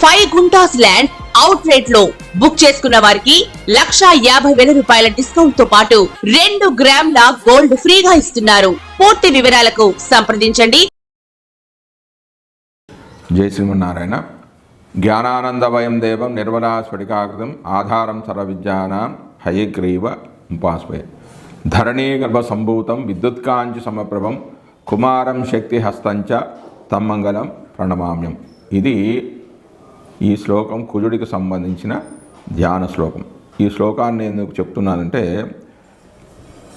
Five guntas land out రేట్లో book చేసుకున్న వారికి లక్షా యాభై వేల రూపాయల డిస్కౌంట్తో పాటు రెండు గ్రాముల గోల్డ్ ఫ్రీగా ఇస్తున్నారు. పూర్తి వివరాలకు సంప్రదించండి. జై శ్రీమన్నారాయణ. జ్ఞానానందవయం దేవం నిర్మలా స్ఫటికాకృతం ఆధారం సర్వవిద్యానాం హయగ్రీవ ఉపాస్వయ ధరణీ గర్భ సంభూతం విద్యుత్కాంచి సమప్రభం కుమారం శక్తి హస్తంచ తమ్మంగళం ప్రణమామ్యం. ఇది ఈ శ్లోకం కుజుడికి సంబంధించిన ధ్యాన శ్లోకం. ఈ శ్లోకాన్ని ఎందుకు చెప్తున్నానంటే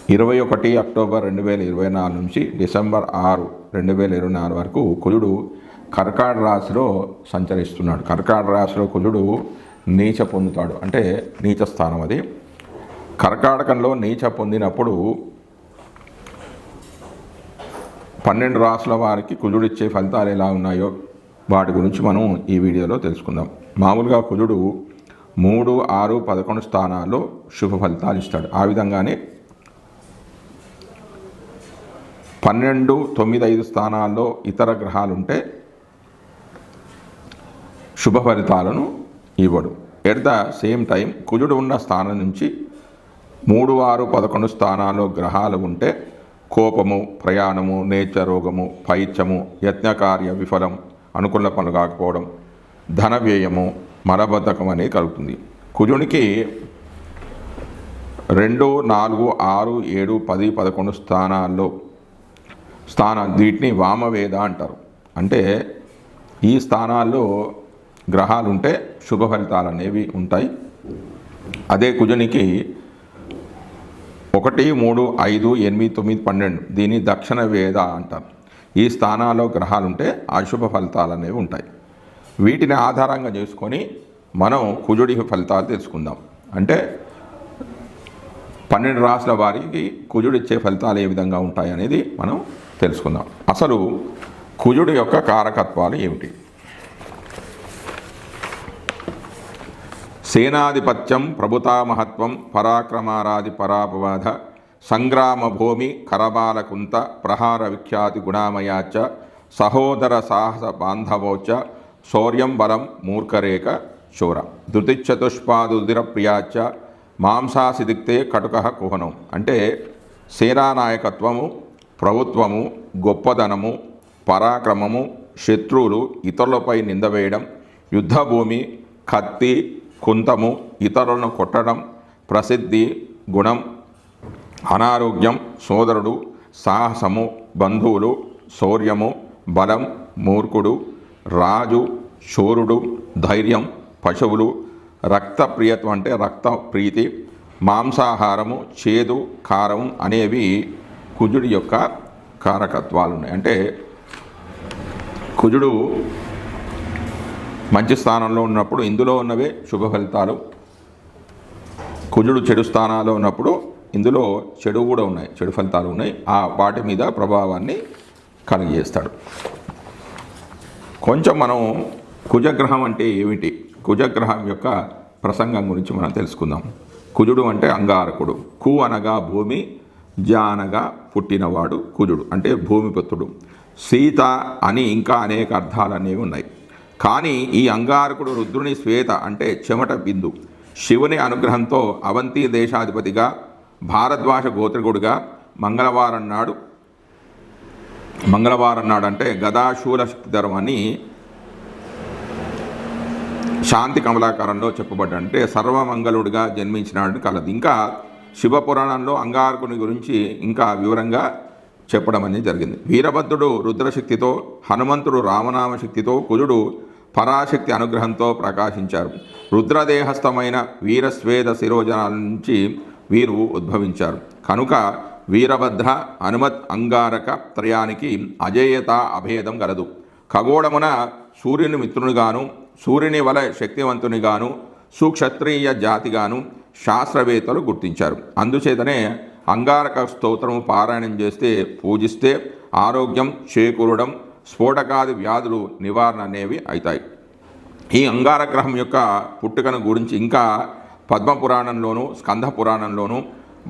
ఇరవై ఒకటి అక్టోబర్ రెండు వేల ఇరవై నాలుగు నుంచి డిసెంబర్ ఆరు రెండు వేల ఇరవై నాలుగు వరకు కుజుడు కర్కాట రాశిలో సంచరిస్తున్నాడు. కర్కాట రాశిలో కుజుడు నీచ పొందుతాడు. అంటే నీచ స్థానం అది. కర్కాటకంలో నీచ పొందినప్పుడు పన్నెండు రాసుల వారికి కుజుడిచ్చే ఫలితాలు ఎలా ఉన్నాయో వాటి గురించి మనం ఈ వీడియోలో తెలుసుకుందాం. మామూలుగా కుజుడు మూడు ఆరు పదకొండు స్థానాల్లో శుభ ఫలితాలు ఇస్తాడు. ఆ విధంగానే పన్నెండు తొమ్మిది ఐదు స్థానాల్లో ఇతర గ్రహాలు ఉంటే శుభ ఫలితాలను ఇవ్వడు. ఎట్ ద సేమ్ టైం కుజుడు ఉన్న స్థానం నుంచి మూడు ఆరు పదకొండు స్థానాల్లో గ్రహాలు ఉంటే కోపము ప్రయాణము నేచ రోగము పైత్యము యజ్ఞకార్య విఫలం అనుకున్న పనులు కాకపోవడం ధన వ్యయము మలబద్ధకం అనేది కలుగుతుంది. కుజునికి రెండు నాలుగు ఆరు ఏడు పది పదకొండు స్థానాల్లో స్థానం వీటిని వామవేద అంటారు. అంటే ఈ స్థానాల్లో గ్రహాలు ఉంటే శుభ ఫలితాలు అనేవి ఉంటాయి. అదే కుజునికి ఒకటి మూడు ఐదు ఎనిమిది తొమ్మిది పన్నెండు దీన్ని దక్షిణ వేద అంటారు. ఈ స్థానాల్లో గ్రహాలు ఉంటే అశుభ ఫలితాలు అనేవి ఉంటాయి. వీటిని ఆధారంగా చేసుకొని మనం కుజుడి ఫలితాలు తెలుసుకుందాం. అంటే పన్నెండు రాసుల వారికి కుజుడు ఇచ్చే ఫలితాలు ఏ విధంగా ఉంటాయి అనేది మనం తెలుసుకుందాం. అసలు కుజుడి యొక్క కారకత్వాలు ఏమిటి? సేనాధిపత్యం ప్రభుతామహత్వం పరాక్రమారాది పరాపవాద సంగ్రామ భూమి కరబాలకుంత ప్రహార విఖ్యాతి గుణామయాచ సహోదర సాహస బాంధవోచ శౌర్యం బలం మూర్ఖరేఖ శూర. ధృతిచతుష్పాదుదిర ప్రియాచ మాంసాసిదిక్తే కటుక కుహనం. అంటే సేనానాయకత్వము ప్రభుత్వము గొప్పదనము పరాక్రమము శత్రువులు ఇతరులపై నిందవేయడం యుద్ధభూమి కత్తి కుంతము ఇతరులను కొట్టడం ప్రసిద్ధి గుణం అనారోగ్యం సోదరుడు సాహసము బంధువులు శౌర్యము బలం మూర్ఖుడు రాజు శూరుడు ధైర్యం పశువులు రక్త ప్రియత్వం అంటే రక్త ప్రీతి మాంసాహారము చేదు కారం అనేవి కుజుడి యొక్క కారకత్వాలు ఉన్నాయి. అంటే కుజుడు మంచి స్థానంలో ఉన్నప్పుడు ఇందులో ఉన్నవే శుభ ఫలితాలు. కుజుడు చెడు స్థానాల్లో ఉన్నప్పుడు ఇందులో చెడు కూడా ఉన్నాయి చెడు ఫలితాలు ఉన్నాయి. ఆ వాటి మీద ప్రభావాన్ని కలిగజేస్తాడు. కొంచెం మనం కుజగ్రహం అంటే ఏమిటి? కుజగ్రహం యొక్క ప్రసంగం గురించి మనం తెలుసుకుందాం. కుజుడు అంటే అంగారకుడు. కు అనగా భూమి జానగా అనగా పుట్టినవాడు కుజుడు అంటే భూమిపుత్రుడు సీత అని ఇంకా అనేక అర్థాలు అనేవి ఉన్నాయి. కానీ ఈ అంగారకుడు రుద్రుని శ్వేత అంటే చెమట బిందు. శివుని అనుగ్రహంతో అవంతి దేశాధిపతిగా భారద్వాజ గోత్రికుడుగా మంగళవారం నాడు మంగళవారం నాడు అంటే గదాశూల శక్తిధరం శాంతి కమలాకారంలో చెప్పబడ్డ అంటే సర్వమంగళుడిగా జన్మించినాడు కలదు. ఇంకా శివపురాణంలో అంగారకుని గురించి ఇంకా వివరంగా చెప్పడం అనేది జరిగింది. వీరభద్రుడు రుద్రశక్తితో హనుమంతుడు రామనామ శక్తితో కుజుడు పరాశక్తి అనుగ్రహంతో ప్రకాశించారు. రుద్రదేహస్థమైన వీరస్వేద శిరోజనాల నుంచి వీరు ఉద్భవించారు. కనుక వీరభద్ర హనుమత్ అంగారక త్రయానికి అజేయత అభేదం గలదు. ఖగోళమున సూర్యుని మిత్రునిగాను సూర్యుని వల శక్తివంతునిగాను సుక్షత్రియ జాతిగాను శాస్త్రవేత్తలు గుర్తించారు. అందుచేతనే అంగారక స్తోత్రము పారాయణం చేస్తే పూజిస్తే ఆరోగ్యం చేకూరడం స్ఫోటకాది వ్యాధులు నివారణ అనేవి అవుతాయి. ఈ అంగారగ్రహం యొక్క పుట్టుకను గురించి ఇంకా పద్మపురాణంలోను స్కంద పురాణంలోను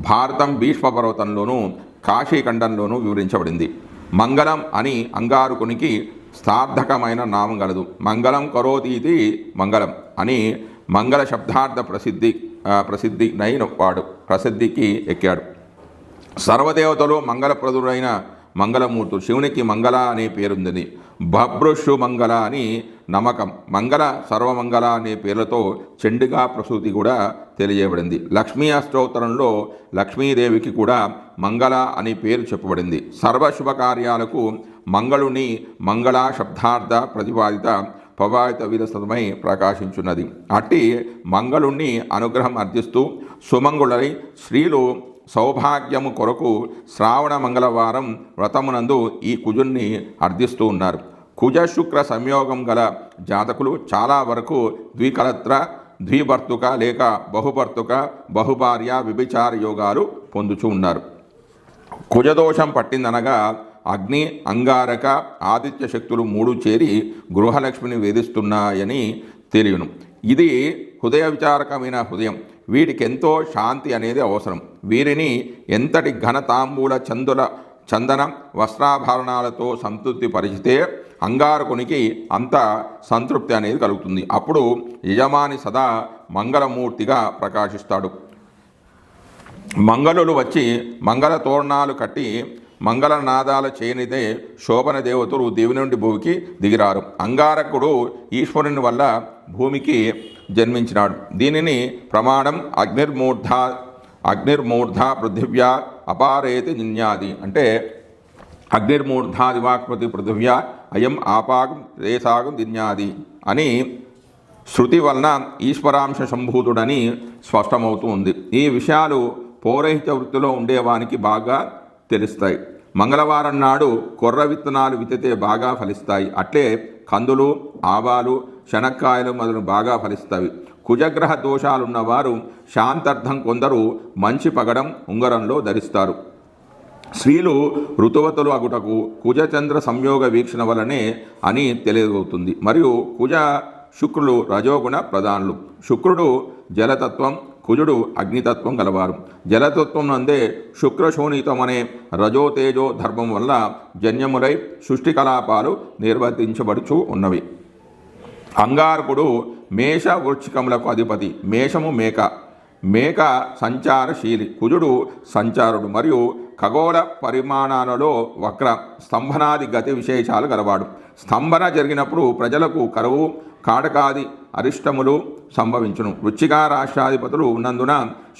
భారతం భీష్మపర్వతంలోనూ కాశీఖండంలోనూ వివరించబడింది. మంగళం అని అంగారకునికి సార్థకమైన నామం గలదు మంగళం కరోతి ఇది మంగళం అని మంగళ శబ్దార్థ ప్రసిద్ధి ప్రసిద్ధి నైన వాడు ప్రసిద్ధికి ఎక్కాడు. సర్వదేవతలు మంగళప్రదుడైన మంగళమూర్తుడు శివునికి మంగళ అనే పేరుంది భబ్రుషు మంగళ అని నమ్మకం మంగళ సర్వమంగళ అనే పేర్లతో చెండుగా ప్రసూతి కూడా తెలియబడింది లక్ష్మీ అష్టోత్తరంలో లక్ష్మీదేవికి కూడా మంగళ అనే పేరు చెప్పబడింది. సర్వశుభ కార్యాలకు మంగళుని మంగళ శబ్దార్థ ప్రతిపాదిత పవాయిత విరసమై ప్రకాశించున్నది. అట్టి మంగళుణ్ణి అనుగ్రహం అర్థిస్తూ సుమంగుళై స్త్రీలు సౌభాగ్యము కొరకు శ్రావణ మంగళవారం వ్రతమునందు ఈ కుజుణ్ణి అర్థిస్తూ ఉన్నారు. కుజ శుక్ర సంయోగం గల జాతకులు చాలా వరకు ద్వికలత్ర ద్విభర్తుక లేక బహుభర్తుక బహుభార్య విభిచార యోగాలు పొందుచూ ఉన్నారు. కుజదోషం పట్టిందనగా అగ్ని అంగారక ఆదిత్య శక్తులు మూడు చేరి గృహలక్ష్మిని వేధిస్తున్నాయని తెలియను. ఇది హృదయ విచారకమైన హృదయం. వీటికి ఎంతో శాంతి అనేది అవసరం. వీరిని ఎంతటి ఘనతాంబూల చందుల చందన వస్త్రాభరణాలతో సంతృప్తి పరిచితే అంగారకునికి అంత సంతృప్తి అనేది కలుగుతుంది. అప్పుడు యజమాని సదా మంగళమూర్తిగా ప్రకాశిస్తాడు. మంగళులు వచ్చి మంగళ తోరణాలు కట్టి మంగళనాదాల చేయనిదే శోభన దేవతలు దేవి నుండి భూమికి దిగిరారు. అంగారకుడు ఈశ్వరుని వల్ల భూమికి జన్మించినాడు. దీనిని ప్రమాణం అగ్నిర్మూర్ధ అగ్నిర్మూర్ధ పృథివ్యా అపారేతి నిన్యాది అంటే అగ్నిర్మూర్ధాదివాక్పతి పృథివ్యా అయం ఆపాగం రేసాగం దిన్యాది అని శృతి వలన ఈశ్వరాంశ సంభూతుడని స్పష్టమవుతూ ఉంది. ఈ విషయాలు పౌరహిత వృత్తిలో ఉండేవానికి బాగా తెలుస్తాయి. మంగళవారం నాడు కొర్ర విత్తనాలు విత్తితే బాగా ఫలిస్తాయి. అట్లే కందులు ఆవాలు శనక్కాయలు మొదలు బాగా ఫలిస్తాయి. కుజగ్రహ దోషాలున్నవారు శాంతార్థం కొందరు మంచి పగడం ఉంగరంలో ధరిస్తారు. స్త్రీలు ఋతువతలు అగుటకు కుజచంద్ర సంయోగ వీక్షణ వలనే అని తెలియవుతుంది మరియు కుజ శుక్రులు రజోగుణ ప్రధానులు. శుక్రుడు జలతత్వం కుజుడు అగ్నితత్వం గలవారు. జలతత్వం నందే శుక్రశోణితం అనే రజోతేజో ధర్మం వల్ల జన్యములై సృష్టి కలాపాలు నిర్వర్తించబడుచు ఉన్నవి. అంగారకుడు మేష వృక్షికములకు అధిపతి మేషము మేక. మేక సంచారశీలి కుజుడు సంచారుడు మరియు ఖగోళ పరిమాణాలలో వక్ర స్తంభనాది గతి విశేషాలు గలవాడు. స్తంభన జరిగినప్పుడు ప్రజలకు కరువు కాటకాది అరిష్టములు సంభవించును. వృచ్చిక రాష్ట్రాధిపతులు ఉన్నందున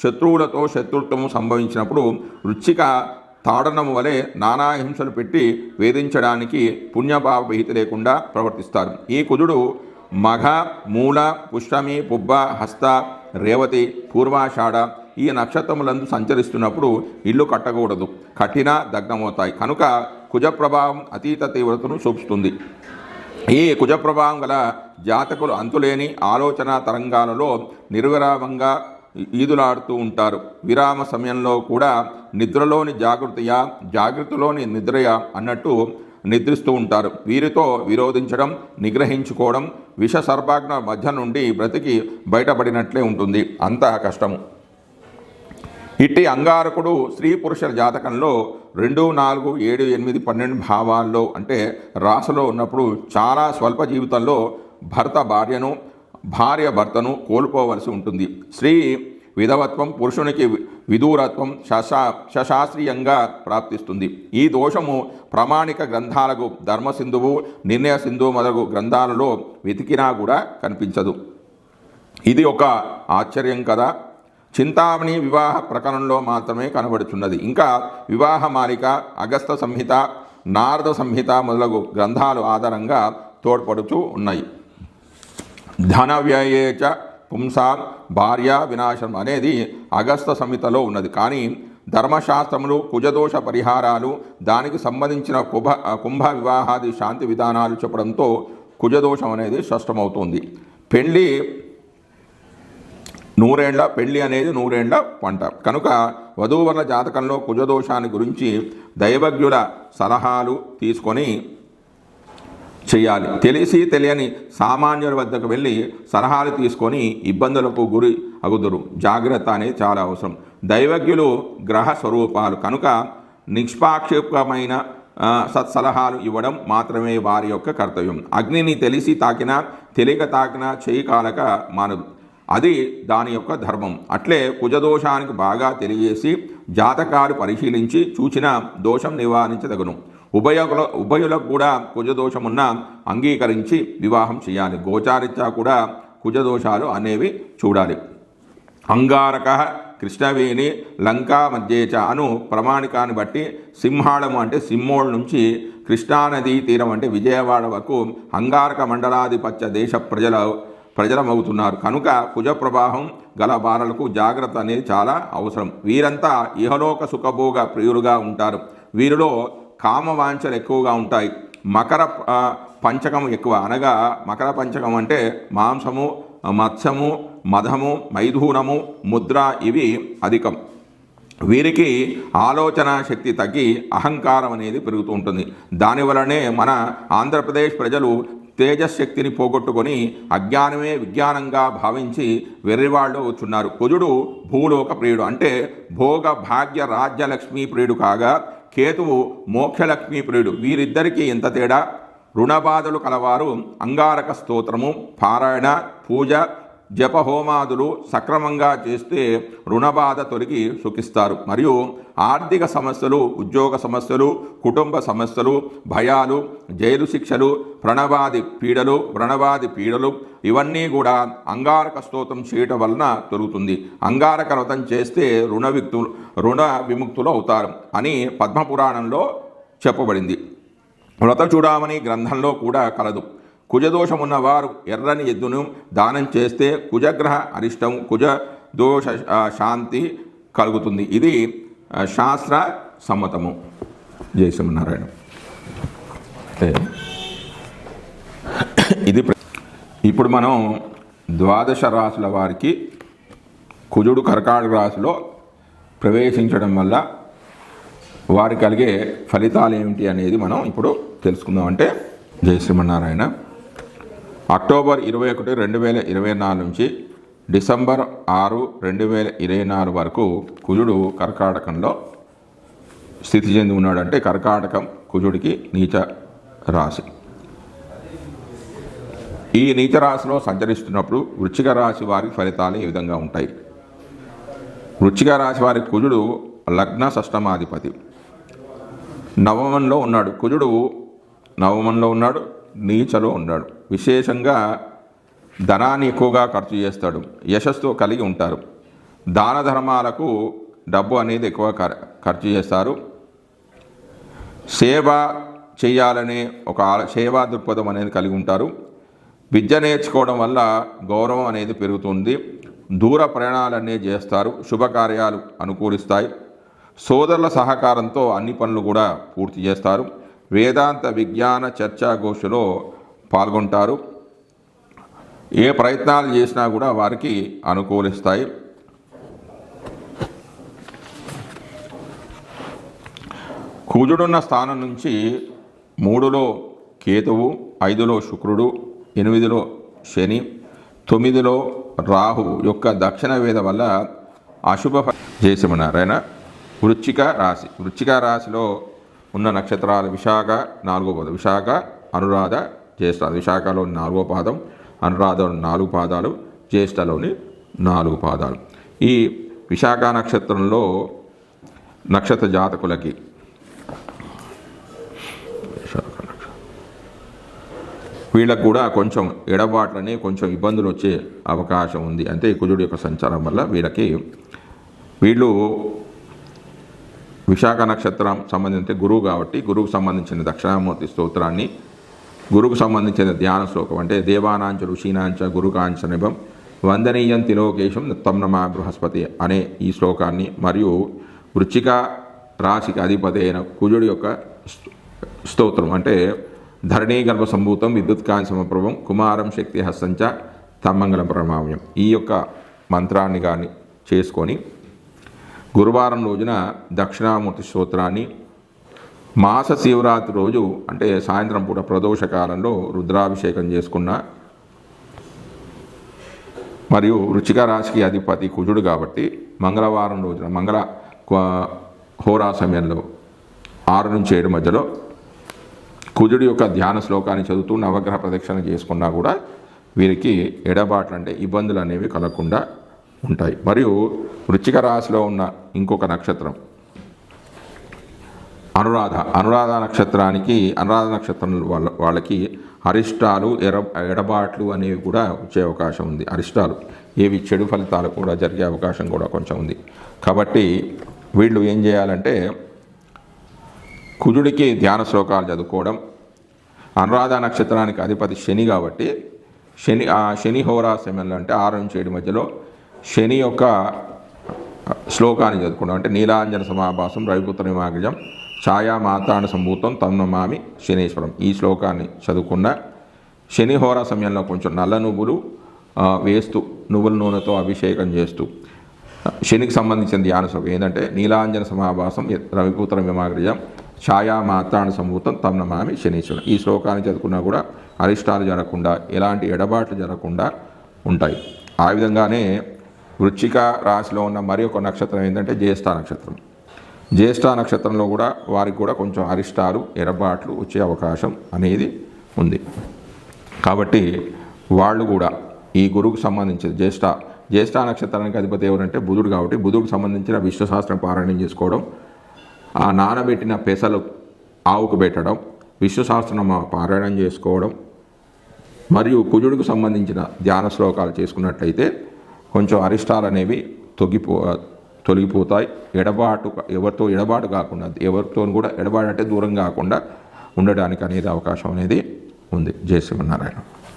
శత్రువులతో శత్రుత్వము సంభవించినప్పుడు వృచ్చిక తాడనము వలె నానా హింసలు పెట్టి వేధించడానికి పుణ్యభావ విహిత లేకుండా ప్రవర్తిస్తారు. ఈ కుజుడు మఘ మూల పుష్పమి పుబ్బ హస్త రేవతి పూర్వాషాఢ ఈ నక్షత్రములందు సంచరిస్తున్నప్పుడు ఇల్లు కట్టకూడదు. కఠిన దగ్నమవుతాయి కనుక కుజ ప్రభావం అతీత తీవ్రతను చూపుతుంది. ఈ కుజప్రభావం గల జాతకులు అంతులేని ఆలోచన తరంగాలలో నిర్విరామంగా ఈదులాడుతూ ఉంటారు. విరామ సమయంలో కూడా నిద్రలోని జాగృతియా జాగృతిలోని నిద్రయా అన్నట్టు నిద్రిస్తూ ఉంటారు. వీరితో విరోధించడం నిగ్రహించుకోవడం విష సర్పాగ్న మధ్య నుండి బ్రతికి బయటపడినట్లే ఉంటుంది. అంత కష్టము. ఇట్టి అంగారకుడు స్త్రీ పురుషుల జాతకంలో రెండు నాలుగు ఏడు ఎనిమిది పన్నెండు భావాల్లో అంటే రాశిలో ఉన్నప్పుడు చాలా స్వల్ప జీవితంలో భర్త భార్యను భార్య భర్తను కోల్పోవలసి ఉంటుంది. స్త్రీ విధవత్వం పురుషునికి విదూరత్వం శశా శశాస్త్రీయంగా ప్రాప్తిస్తుంది. ఈ దోషము ప్రామాణిక గ్రంథాలకు ధర్మసింధువు నిర్ణయ సింధువు మొదలగు గ్రంథాలలో వెతికినా కూడా కనిపించదు. ఇది ఒక ఆశ్చర్యం కదా. చింతామణి వివాహ ప్రకరణంలో మాత్రమే కనబడుచున్నది. ఇంకా వివాహ మాలిక అగస్త సంహిత నారద సంహిత మొదలగు గ్రంథాలు ఆధారంగా తోడ్పడుతూ ఉన్నాయి. ధన వ్యయేచ పుంసా భార్య వినాశం అనేది అగస్త సంహితలో ఉన్నది. కానీ ధర్మశాస్త్రములు కుజదోష పరిహారాలు దానికి సంబంధించిన కుభ కుంభ వివాహాది శాంతి విధానాలు చెప్పడంతో కుజదోషం అనేది స్పష్టమవుతుంది. పెళ్ళి నూరేండ్ల పెళ్ళి అనేది నూరేండ్ల పంట. కనుక వధూవరుల జాతకంలో కుజదోషాన్ని గురించి దైవజ్ఞుల సలహాలు తీసుకొని చేయాలి. తెలిసి తెలియని సామాన్యుల వద్దకు వెళ్ళి సలహాలు తీసుకొని ఇబ్బందులకు గురి అగుదురు. జాగ్రత్త అనేది చాలా అవసరం. దైవజ్ఞులు గ్రహ స్వరూపాలు. కనుక నిష్పాక్షికమైన సత్సలహాలు ఇవ్వడం మాత్రమే వారి యొక్క కర్తవ్యం. అగ్నిని తెలిసి తాకినా తెలియక తాకినా చేయి కాలక మానదు. అది దాని యొక్క ధర్మం. అట్లే కుజదోషానికి బాగా తెలియజేసి జాతకాలు పరిశీలించి చూచిన దోషం నివారించదగను. ఉభయకుల ఉభయులకు కూడా కుజదోషమున్న అంగీకరించి వివాహం చేయాలి. గోచారిత్యా కూడా కుజదోషాలు అనేవి చూడాలి. అంగారక కృష్ణవేణి లంకా మధ్యేచ అను ప్రమాణికాన్ని బట్టి సింహాళము అంటే సింహోళ నుంచి కృష్ణానదీ తీరం అంటే విజయవాడ వరకు అంగారక మండలాధిపత్య దేశ ప్రజల ప్రజలమవుతున్నారు కనుక కుజ ప్రవాహం గల బాలలకు జాగ్రత్త అనేది చాలా అవసరం. వీరంతా ఇహలోక సుఖభోగ ప్రియులుగా ఉంటారు. వీరిలో కామవాంఛలు ఎక్కువగా ఉంటాయి. మకర పంచకం ఎక్కువ. అనగా మకర పంచకం అంటే మాంసము మత్స్యము మధము మైథూనము ముద్ర ఇవి అధికం. వీరికి ఆలోచన శక్తి తగ్గి అహంకారం అనేది పెరుగుతూ ఉంటుంది. దానివలనే మన ఆంధ్రప్రదేశ్ ప్రజలు తేజశక్తిని పోగొట్టుకొని అజ్ఞానమే విజ్ఞానంగా భావించి వెర్రివాళ్ళు వచ్చున్నారు కుజుడు భూలోక ప్రియుడు. అంటే భోగ భాగ్య రాజ్యలక్ష్మీ ప్రియుడు కాగా కేతువు మోక్షలక్ష్మీ ప్రియుడు. వీరిద్దరికీ ఎంత తేడా? రుణబాధలు కలవారు అంగారక స్తోత్రము పారాయణ పూజ జపహోమాదులు సక్రమంగా చేస్తే రుణబాధ తొలగి సుఖిస్తారు. మరియు ఆర్థిక సమస్యలు ఉద్యోగ సమస్యలు కుటుంబ సమస్యలు భయాలు జైలు శిక్షలు ప్రణవాది పీడలు వ్రణవాది పీడలు ఇవన్నీ కూడా అంగారక స్తోత్రం చేయటం వలన తొలుగుతుంది. అంగారక వ్రతం చేస్తే రుణ విక్తులు రుణ విముక్తులు అవుతారు అని పద్మపురాణంలో చెప్పబడింది. వ్రత చూడమని గ్రంథంలో కూడా కలదు. కుజదోషమున్న వారు ఎర్రని ఎద్దును దానం చేస్తే కుజగ్రహ అరిష్టం కుజ దోష శాంతి కలుగుతుంది. ఇది శాస్త్ర సమ్మతము. జై ఇది ప్ర- ఇప్పుడు మనం ద్వాదశ రాసుల వారికి కుజుడు కర్కాటక రాశిలో ప్రవేశించడం వల్ల వారికి కలిగే ఫలితాలు ఏమిటి అనేది మనం ఇప్పుడు తెలుసుకుందాం. అంటే జయశ్రీమన్నారాయణ అక్టోబర్ ఇరవై ఒకటి రెండు వేల ఇరవై నాలుగు నుంచి డిసెంబర్ ఆరు రెండు వేల ఇరవై నాలుగు వరకు కుజుడు కర్కాటకంలో స్థితి చెంది ఉన్నాడంటే కర్కాటకం కుజుడికి నీచ రాశి. ఈ నీచ రాశిలో సంచరిస్తున్నప్పుడు వృచ్చిక రాశి వారి ఫలితాలు ఈ విధంగా ఉంటాయి? వృచ్చిక రాశి వారి కుజుడు లగ్న షష్టమాధిపతి. నవమంలో ఉన్నాడు. కుజుడు నవమంలో ఉన్నాడు నీచలో ఉన్నాడు. విశేషంగా ధనాన్ని ఎక్కువగా ఖర్చు చేస్తాడు. యశస్సు కలిగి ఉంటారు. దాన ధర్మాలకు డబ్బు అనేది ఎక్కువ ఖర్చు చేస్తారు. సేవ చేయాలనే ఒక సేవా దృక్పథం అనేది కలిగి ఉంటారు. విద్య నేర్చుకోవడం వల్ల గౌరవం అనేది పెరుగుతుంది. దూర ప్రయాణాలన్నీ చేస్తారు. శుభకార్యాలు అనుకూలిస్తాయి. సోదరుల సహకారంతో అన్ని పనులు కూడా పూర్తి చేస్తారు. వేదాంత విజ్ఞాన చర్చా గోష్ఠిలో పాల్గొంటారు. ఏ ప్రయత్నాలు చేసినా కూడా వారికి అనుకూలిస్తాయి. కుజుడున్న స్థానం నుంచి మూడులో కేతువు ఐదులో శుక్రుడు ఎనిమిదిలో శని తొమ్మిదిలో రాహు యొక్క దక్షిణ వేద వల్ల అశుభ ఫ- వృచ్చిక రాశి. వృచ్చిక రాశిలో ఉన్న నక్షత్రాలు విశాఖ నాలుగో పాదం విశాఖ అనురాధ జ్యేష్ఠ విశాఖలోని నాలుగో పాదం అనురాధలోని నాలుగు పాదాలు జ్యేష్ఠలోని నాలుగు పాదాలు. ఈ విశాఖ నక్షత్రంలో నక్షత్ర జాతకులకి వీళ్ళకు కూడా కొంచెం ఎడబాట్లని కొంచెం ఇబ్బందులు వచ్చే అవకాశం ఉంది. అంటే కుజుడి కుజుడు యొక్క సంచారం వల్ల వీళ్ళకి వీళ్ళు విశాఖ నక్షత్రం సంబంధించిన గురువు కాబట్టి గురువుకు సంబంధించిన దక్షిణామూర్తి స్తోత్రాన్ని గురువుకు సంబంధించిన ధ్యాన శ్లోకం అంటే దేవానాంచ ఋషీనాంచ గురుకాంచ నిభం వందనీయం తిలోకేశం నిత్తం బృహస్పతి అనే ఈ శ్లోకాన్ని మరియు వృచ్చిక రాశికి అధిపతి అయిన కుజుడి యొక్క స్తోత్రం అంటే ధరణీ గర్భ సంభూతం విద్యుత్ కాంతి కుమారం శక్తి హస్తంచ తమ్మంగళం ప్రమావ్యం ఈ యొక్క మంత్రాన్ని కానీ చేసుకొని గురువారం రోజున దక్షిణామూర్తి స్తోత్రాన్ని మాస శివరాత్రి రోజు అంటే సాయంత్రం పూట ప్రదోష కాలంలో రుద్రాభిషేకం చేసుకున్న మరియు వృచ్చిక రాశికి అధిపతి కుజుడు కాబట్టి మంగళవారం రోజున మంగళ హోరా సమయంలో ఆరు నుంచి ఏడు మధ్యలో కుజుడి యొక్క ధ్యాన శ్లోకాన్ని చదువుతూ నవగ్రహ ప్రదక్షిణ చేసుకున్నా కూడా వీరికి ఎడబాట్లు అంటే ఇబ్బందులు అనేవి కలగకుండా ఉంటాయి. మరియు వృచ్చిక రాశిలో ఉన్న ఇంకొక నక్షత్రం అనురాధ అనురాధ నక్షత్రానికి అనురాధ నక్షత్రం వాళ్ళ వాళ్ళకి అరిష్టాలు ఎర ఎడబాట్లు అనేవి కూడా వచ్చే అవకాశం ఉంది. అరిష్టాలు ఏవి చెడు ఫలితాలు కూడా జరిగే అవకాశం కూడా కొంచెం ఉంది. కాబట్టి వీళ్ళు ఏం చేయాలంటే కుజుడికి ధ్యాన శ్లోకాలు చదువుకోవడం అనురాధ నక్షత్రానికి అధిపతి శని కాబట్టి శని ఆ శని హోరా సమయంలో అంటే ఆరు నుంచి ఏడు మధ్యలో శని యొక్క శ్లోకాన్ని చదువుకోవడం అంటే నీలాంజన సమాభాసం రవిపుత్ర నిమాగ్రజం ఛాయా మాతాణ సంభూతం తన్నమామి శనీశ్వరం. ఈ శ్లోకాన్ని చదువుకున్న శని హోరా సమయంలో కొంచెం నల్ల నువ్వులు వేస్తూ నువ్వుల నూనెతో అభిషేకం చేస్తూ శనికి సంబంధించిన ధ్యాన శ్లోకం ఏంటంటే నీలాంజన సమాభాసం రవిపుత్ర విమాగ్రజం ఛాయా మాతాణ సంభూతం తమ్నమామి శనీశ్వరం. ఈ శ్లోకాన్ని చదువుకున్నా కూడా అరిష్టాలు జరగకుండా ఎలాంటి ఎడబాట్లు జరగకుండా ఉంటాయి. ఆ విధంగానే వృచ్చిక రాశిలో ఉన్న మరి ఒక నక్షత్రం ఏంటంటే జ్యేష్ఠ నక్షత్రం. జ్యేష్ఠ నక్షత్రంలో కూడా వారికి కూడా కొంచెం అరిష్టాలు ఎరబాట్లు వచ్చే అవకాశం అనేది ఉంది. కాబట్టి వాళ్ళు కూడా ఈ గురువుకు సంబంధించిన జ్యేష్ఠ జ్యేష్ఠ నక్షత్రానికి అధిపతి ఎవరంటే బుధుడు కాబట్టి బుధుడికి సంబంధించిన విశ్వశాస్త్రం పారాయణం చేసుకోవడం ఆ నానబెట్టిన పెసలు ఆవుకు పెట్టడం విశ్వశాస్త్రం పారాయణం చేసుకోవడం మరియు కుజుడికి సంబంధించిన ధ్యాన శ్లోకాలు చేసుకున్నట్లయితే కొంచెం అరిష్టాలు అనేవి తొగిపో తొలగిపోతాయి. ఎడబాటు ఎవరితో ఎడబాటు కాకుండా ఎవరితో కూడా ఎడబాటు అంటే దూరం కాకుండా ఉండడానికి అనేది అవకాశం అనేది ఉంది. జయ శ్రీమన్నారాయణ.